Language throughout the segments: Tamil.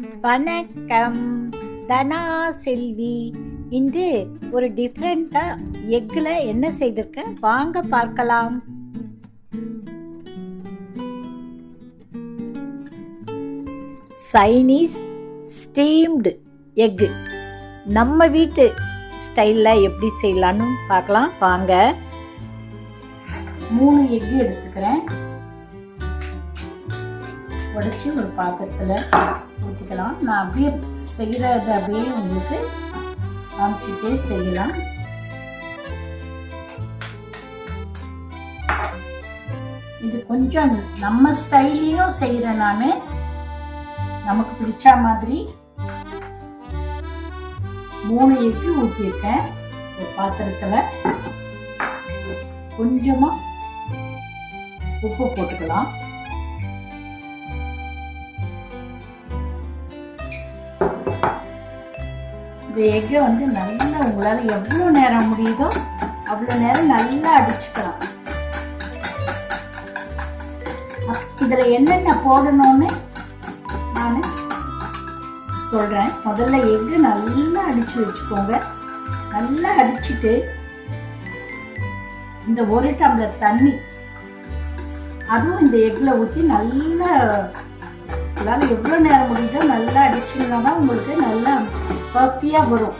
வணக்கம். தனா செல்வி இன்று ஒரு டிஃப்ரெண்ட்டாக எக்கில் என்ன செய்திருக்க? வாங்க பார்க்கலாம். சைனீஸ் ஸ்டீம்டு எக்கு நம்ம வீட்டு ஸ்டைலில் எப்படி செய்யலான்னு பார்க்கலாம். வாங்க. மூணு எக்கு எடுத்துக்கிறேன். உடச்சி ஒரு பாத்திரத்தில் ஊற்றிக்கலாம் நான் அப்படியே செய்கிறத அப்படியே உங்களுக்கு காமிச்சிட்டே செய்யலாம். இது கொஞ்சம் நம்ம ஸ்டைலையும் செய்கிறேன் நான். நமக்கு பிடிச்ச மாதிரி மூணு எக்கு ஊற்றிருக்கேன் ஒரு பாத்திரத்தில் கொஞ்சமாக உப்பு போட்டுக்கலாம். இந்த எக்கை வந்து நல்லா உங்களால் எவ்வளோ நேரம் முடியுதோ அவ்வளோ நேரம் நல்லா அடிச்சுக்கலாம். இதில் என்னென்ன போடணும்னு நான் சொல்கிறேன் முதல்ல எக்கு நல்லா அடித்து வச்சுக்கோங்க. நல்லா அடிச்சுட்டு இந்த ஒரு டம்ளர் தண்ணி அதுவும் இந்த எக்கில் ஊற்றி நல்லா உங்களால் எவ்வளோ நேரம் முடியுதோ நல்லா அடிச்சிங்கன்னா தான் உங்களுக்கு நல்லா பஃபியாக வரும்.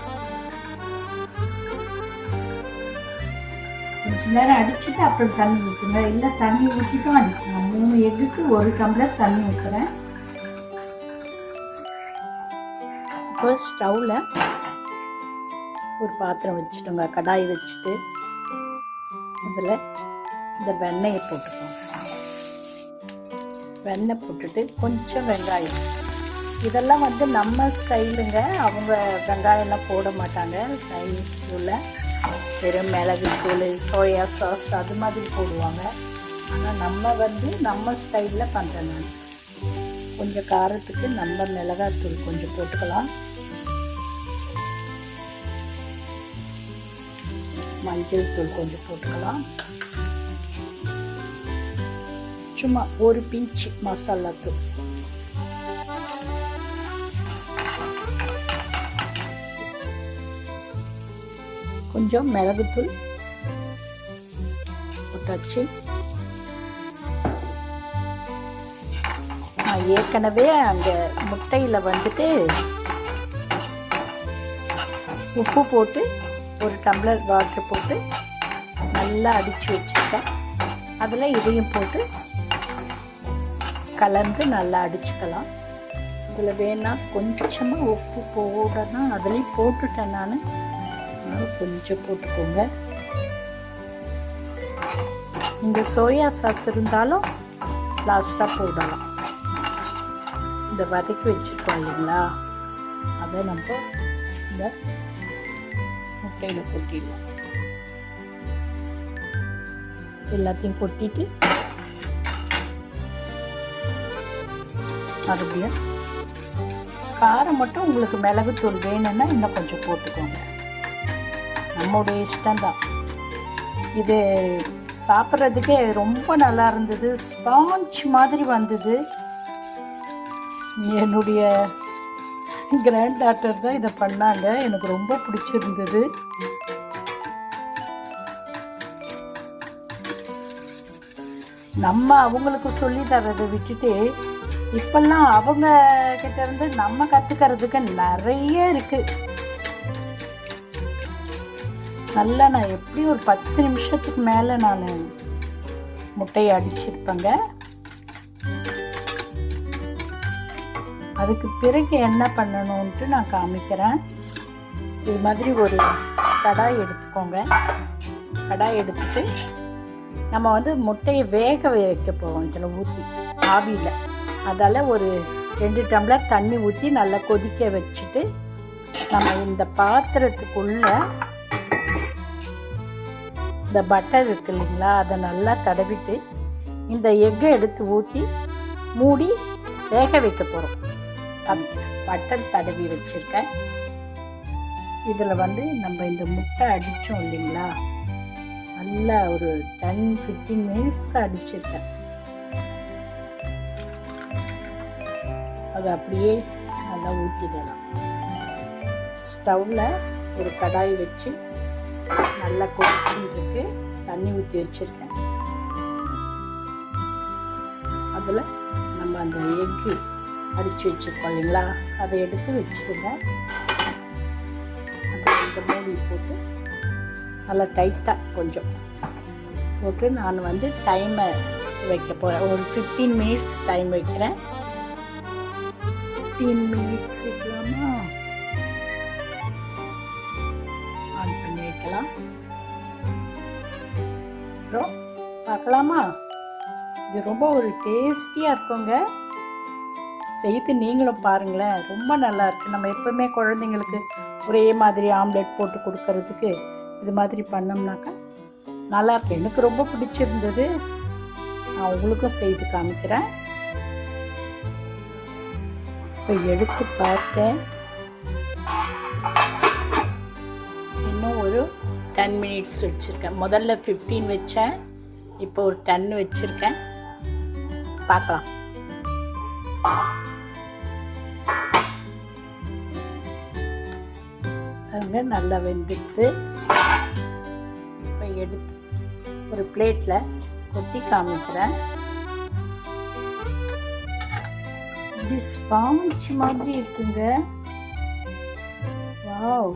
கொஞ்ச நேரம் அடிச்சுட்டு அப்புறம் தண்ணி ஊற்றுங்க இல்லை தண்ணி ஊற்றிட்டும் அடிக்கணும். மூணு எக்குக்கு ஒரு டம்ளர் தண்ணி ஊற்றுறேன் இப்போ ஸ்டவ்வில் ஒரு பாத்திரம் வச்சுட்டோங்க. கடாய் வச்சுட்டு அதில் இந்த வெண்ணெயை போட்டுக்கோங்க. வெண்ணெய் போட்டுட்டு கொஞ்சம் வெங்காயம் இதெல்லாம் வந்து நம்ம ஸ்டைலுங்க. அவங்க வெங்காயம்லாம் போட மாட்டாங்க. சைனீஸ் தூளில் வெறும் மிளகு தூள் சோயா சாஸ் அது மாதிரி போடுவாங்க. ஆனால் நம்ம வந்து நம்ம ஸ்டைலில் பண்ணுறேன் நான். கொஞ்சம் காரத்துக்கு நம்ம மிளகாத்தூள் கொஞ்சம் போட்டுக்கலாம். மஞ்சள் தூள் கொஞ்சம் போட்டுக்கலாம். சும்மா ஒரு பிஞ்ச் மசாலா தூள். கொஞ்சம் மிளகுத்தூள் போட்டாச்சு. நான் ஏற்கனவே அந்த முட்டையில் வந்துட்டு உப்பு போட்டு ஒரு டம்ளர் வாட்டர் போட்டு நல்லா அடித்து வச்சுருக்கேன் அதில் இதையும் போட்டு கலந்து நல்லா அடிச்சுக்கலாம். இதில் வேணால் கொஞ்சமாக உப்பு போடணும். அதுலேயும் போட்டுட்டேன் நான். அதனால் கொஞ்சம் போட்டுக்கோங்க. இந்த சோயா சாஸ் இருந்தாலும் லாஸ்ட்டாக போடலாம். இந்த வதக்கி வச்சுருக்கோம் இல்லைங்களா? அதை நம்ம இந்த முட்டையில் கொட்டிடலாம். எல்லாத்தையும் கொட்டிட்டு மறுபடியும் காரம் மட்டும் உங்களுக்கு மிளகுத்தூள் வேணும்னா இன்னும் கொஞ்சம் போட்டுக்கோங்க. நம்முடைய இஷ்டம்தான். இது சாப்பிட்றதுக்கே ரொம்ப நல்லா இருந்தது. ஸ்பாஞ்ச் மாதிரி வந்தது. என்னுடைய கிராண்ட் டாக்டர் தான் இதை பண்ணாங்க. எனக்கு ரொம்ப பிடிச்சிருந்தது. நம்ம அவங்களுக்கு சொல்லி தரதை விட்டுட்டு இப்பெல்லாம் அவங்க கிட்ட இருந்து நம்ம கற்றுக்கிறதுக்கு நிறைய இருக்குது நல்லா நான் எப்படி ஒரு பத்து நிமிஷத்துக்கு மேலே நான் முட்டையை அடிச்சிருப்பேங்க. அதுக்கு பிறகு என்ன பண்ணணுன்ட்டு நான் காமிக்கிறேன். இது மாதிரி ஒரு கடாய் எடுத்துக்கோங்க. கடாய் எடுத்துட்டு நம்ம வந்து முட்டையை வேக வைக்க போவோம் இதில் ஊற்றி ஆவியில். அதால் ஒரு ரெண்டு டம்ளர் தண்ணி ஊற்றி நல்லா கொதிக்க வச்சுட்டு நம்ம இந்த பாத்திரத்துக்குள்ளே இந்த பட்டர் இருக்கு இல்லைங்களா அதை நல்லா தடவிட்டு இந்த எக்கை எடுத்து ஊற்றி மூடி வேக வைக்க போகிறோம் பட்டர் தடவி வச்சுருக்கேன். இதில் வந்து நம்ம இந்த முட்டை அடித்தோம் இல்லைங்களா நல்லா ஒரு டென் ஃபிஃப்டீன் மினிட்ஸ்க்கு அடிச்சிருக்கேன். அது அப்படியே நல்லா ஊற்றிடலாம் ஸ்டவ்வில் ஒரு கடாய் வச்சு நல்லா கொதிச்சுட்டு தண்ணி ஊற்றி வச்சுருக்கேன். அதில் நம்ம அந்த எக்கு அடித்து வச்சுருக்கோம் இல்லைங்களா? அதை எடுத்து வச்சுருங்க மூடி போட்டு நல்லா டைட்டாக கொஞ்சம் போட்டு நான் வந்து டைமை வைக்க போகிறேன் ஒரு ஃபிஃப்டீன் மினிட்ஸ் டைம் வைக்கிறேன். ஃபிஃப்டீன் மினிட்ஸ் வைக்கலாமா? பண்ணுறோம் பார்க்கலாமா? இது ரொம்ப ஒரு டேஸ்டியாக இருக்குங்க. செய்து நீங்களும் பாருங்களேன். ரொம்ப நல்லா இருக்கு. நம்ம எப்பவுமே குழந்தைங்களுக்கு ஒரே மாதிரி ஆம்லெட் போட்டு கொடுக்கறதுக்கு இது மாதிரி பண்ணோம்னாக்கா நல்லா இருக்கு. எனக்கு ரொம்ப பிடிச்சிருந்தது. நான் உங்களுக்கும் செய்து காமிக்கிறேன். இப்போ எடுத்து பார்த்தேன். இன்னும் ஒரு டென் மினிட்ஸ் வச்சுருக்கேன். முதல்ல ஃபிஃப்டீன் வச்சேன். இப்போ ஒரு டென் வச்சுருக்கேன். பார்க்கலாம். பாருங்க நல்லா வெந்துடுத்து இப்போ எடுத்து ஒரு பிளேட்டில் கொட்டி காமிக்கிறேன். இது ஸ்பாஞ்ச் மாதிரி இருக்குங்க. வாவ்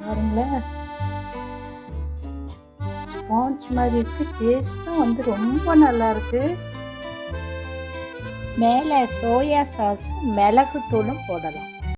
பாருங்களேன். ஸ்பாஞ்ச் மாதிரி இருக்கு. டேஸ்ட்டும் வந்து ரொம்ப நல்லா இருக்கு. மேலே சோயா சாஸும் மிளகு தூளும் போடலாம்.